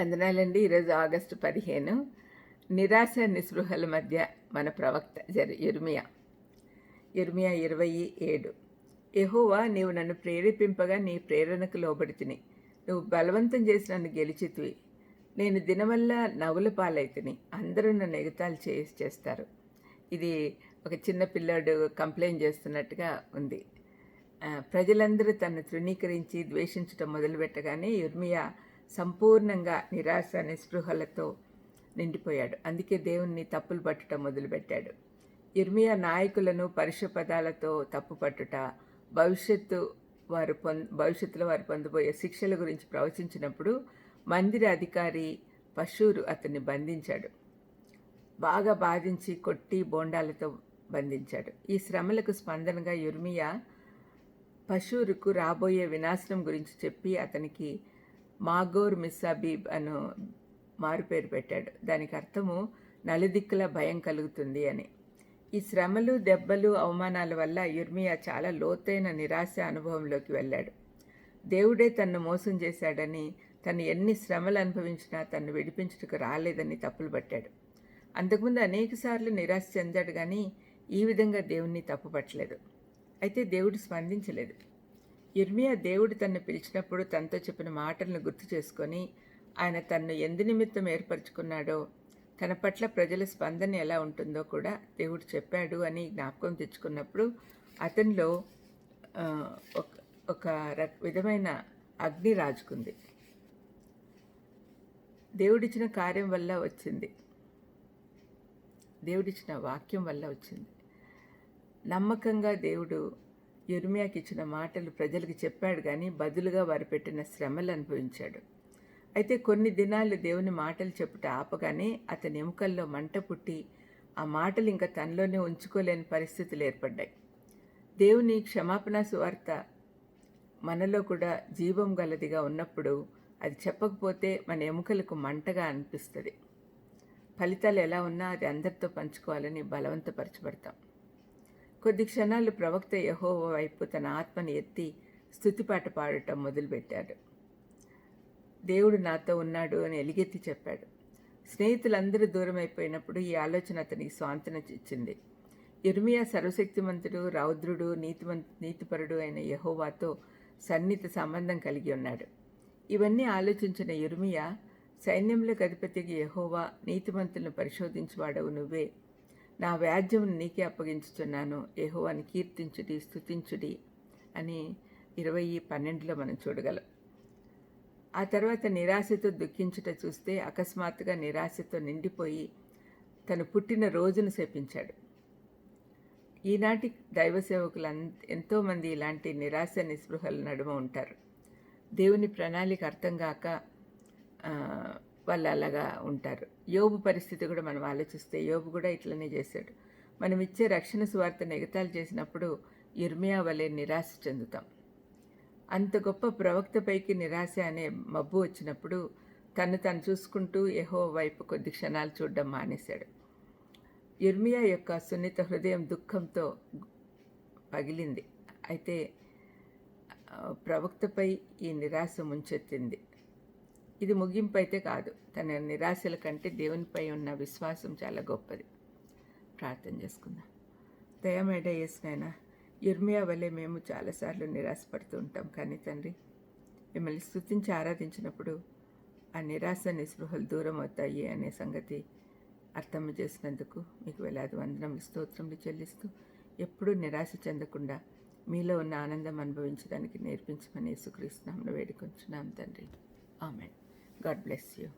వందనాలండి ఈరోజు ఆగస్టు పదిహేను. నిరాశ నిస్పృహల మధ్య మన ప్రవక్త జరి ఇర్మియా ఇర్మియా ఇరవై ఏడు. ఎహోవా నీవు నన్ను ప్రేరేపింపగా నీ ప్రేరణకు లోబడి తిని నువ్వు బలవంతం చేసి నన్ను గెలిచితివి. నేను దినవల్ల నవ్వుల పాలైతిని. అందరూ నన్ను ఎగతాలు చేసి చేస్తారు. ఇది ఒక చిన్న పిల్లాడు కంప్లైంట్ చేస్తున్నట్టుగా ఉంది. ప్రజలందరూ తను తృణీకరించి ద్వేషించడం మొదలుపెట్టగానే ఇర్మియా సంపూర్ణంగా నిరాశ నిస్పృహలతో నిండిపోయాడు. అందుకే దేవుణ్ణి తప్పులు పట్టుట మొదలుపెట్టాడు. ఇర్మియా నాయకులను పరుష పదాలతో తప్పు పట్టుట భవిష్యత్తు వారు పొంద భవిష్యత్తులో వారు పొందబోయే శిక్షల గురించి ప్రవచించినప్పుడు మందిర అధికారి పశువురు అతన్ని బంధించాడు. బాగా బాధించి కొట్టి బోండాలతో బంధించాడు. ఈ శ్రమలకు స్పందనగా యుర్మియా పశువురుకు రాబోయే వినాశనం గురించి చెప్పి అతనికి మాగోర్ మిస్సాబీబ్ అను మారుపేరు పెట్టాడు. దానికి అర్థము నలుదిక్కుల భయం కలుగుతుంది అని. ఈ శ్రమలు దెబ్బలు అవమానాల వల్ల యుర్మియా చాలా లోతైన నిరాశ అనుభవంలోకి వెళ్ళాడు. దేవుడే తన్ను మోసం చేశాడని తను ఎన్ని శ్రమలు అనుభవించినా తను విడిపించుటకు రాలేదని తప్పులు పట్టాడు. అంతకుముందు అనేకసార్లు నిరాశ చెందాడు కానీ ఈ విధంగా దేవుణ్ణి తప్పుపట్టలేదు. అయితే దేవుడు స్పందించలేదు. ఇర్మియా దేవుడు తన్ను పిలిచినప్పుడు తనతో చెప్పిన మాటలను గుర్తు చేసుకొని ఆయన తన్ను ఎందు నిమిత్తం ఏర్పరచుకున్నాడో తన పట్ల ప్రజల స్పందన ఎలా ఉంటుందో కూడా దేవుడు చెప్పాడు అని జ్ఞాపకం తెచ్చుకున్నప్పుడు అతనిలో ఒక ఒక రక- విధమైన అగ్ని రాజుకుంది. దేవుడిచ్చిన కార్యం వల్ల వచ్చింది. దేవుడిచ్చిన వాక్యం వల్ల వచ్చింది. నమ్మకంగా దేవుడు ఇర్మియాకి ఇచ్చిన మాటలు ప్రజలకు చెప్పాడు కానీ బదులుగా వారు పెట్టిన శ్రమలు అనుభవించాడు. అయితే కొన్ని దినాలు దేవుని మాటలు చెప్పుట ఆపగానే అతని ఎముకల్లో మంట పుట్టి ఆ మాటలు ఇంకా తనలోనే ఉంచుకోలేని పరిస్థితులు ఏర్పడ్డాయి. దేవుని క్షమాపణ సువార్త మనలో కూడా జీవం గలదిగా ఉన్నప్పుడు అది చెప్పకపోతే మన ఎముకలకు మంటగా అనిపిస్తుంది. ఫలితాలు ఎలా ఉన్నా అది అందరితో పంచుకోవాలని బలవంతపరచబడతాం. కొద్ది క్షణాలు ప్రవక్త యహోవ వైపు తన ఆత్మని ఎత్తి స్థుతిపాట పాడటం మొదలుపెట్టాడు. దేవుడు నాతో ఉన్నాడు అని ఎలిగెత్తి చెప్పాడు. స్నేహితులందరూ దూరమైపోయినప్పుడు ఈ ఆలోచన అతనికి స్వాంతన ఇచ్చింది. ఇర్మియా సర్వశక్తిమంతుడు రౌద్రుడు నీతిమం నీతిపరుడు అయిన యహోవాతో సన్నిహిత సంబంధం కలిగి ఉన్నాడు. ఇవన్నీ ఆలోచించిన ఇర్మియా సైన్యంలో అధిపతికి యహోవా నీతిమంతులను పరిశోధించేవాడవు నువ్వే. నా వ్యాజ్యం నీకే అప్పగించుచున్నాను. యెహోవాని కీర్తించుడి స్తుతించుడి అని ఇరవై పన్నెండులో మనం చూడగలం. ఆ తర్వాత నిరాశతో దుఃఖించుట చూస్తే అకస్మాత్తుగా నిరాశతో నిండిపోయి తను పుట్టిన రోజును శపించాడు. ఈనాటి దైవ సేవకులు ఎంతోమంది ఇలాంటి నిరాశ నిస్పృహల నడుమ ఉంటారు. దేవుని ప్రణాళిక అర్థం కాక వాళ్ళు అలాగా ఉంటారు. యోబు పరిస్థితి కూడా మనం ఆలోచిస్తే యోబు కూడా ఇట్లనే చేశాడు. మనం ఇచ్చే రక్షణ సువార్తను నిగతాలు చేసినప్పుడు ఇర్మియా వలె నిరాశ చెందుతాం. అంత గొప్ప ప్రవక్తపైకి నిరాశ అనే మబ్బు వచ్చినప్పుడు తను తను చూసుకుంటూ ఎహో వైపు కొద్ది క్షణాలు చూడడం మానేశాడు. ఇర్మియా యొక్క సున్నిత హృదయం దుఃఖంతో పగిలింది. అయితే ప్రవక్తపై ఈ నిరాశ ముంచెత్తింది. ఇది ముగింపు అయితే కాదు. తన నిరాశల కంటే దేవునిపై ఉన్న విశ్వాసం చాలా గొప్పది. ప్రార్థన చేసుకుందాం. దయమేడ చేసినైనా ఇర్మియా వలె మేము చాలాసార్లు నిరాశపడుతూ ఉంటాం కానీ తండ్రి మిమ్మల్ని స్థుతించి ఆరాధించినప్పుడు ఆ నిరాశ నిస్పృహలు దూరం అవుతాయి అనే సంగతి అర్థం చేసినందుకు మీకు వేలాది వందనములు స్తోత్రములు చెల్లిస్తూ ఎప్పుడూ నిరాశ చెందకుండా మీలో ఉన్న ఆనందం అనుభవించడానికి నేర్పించమని యేసుక్రీస్తున్నామును వేడుకొంచున్నాం తండ్రి. ఆమెన్. God bless you.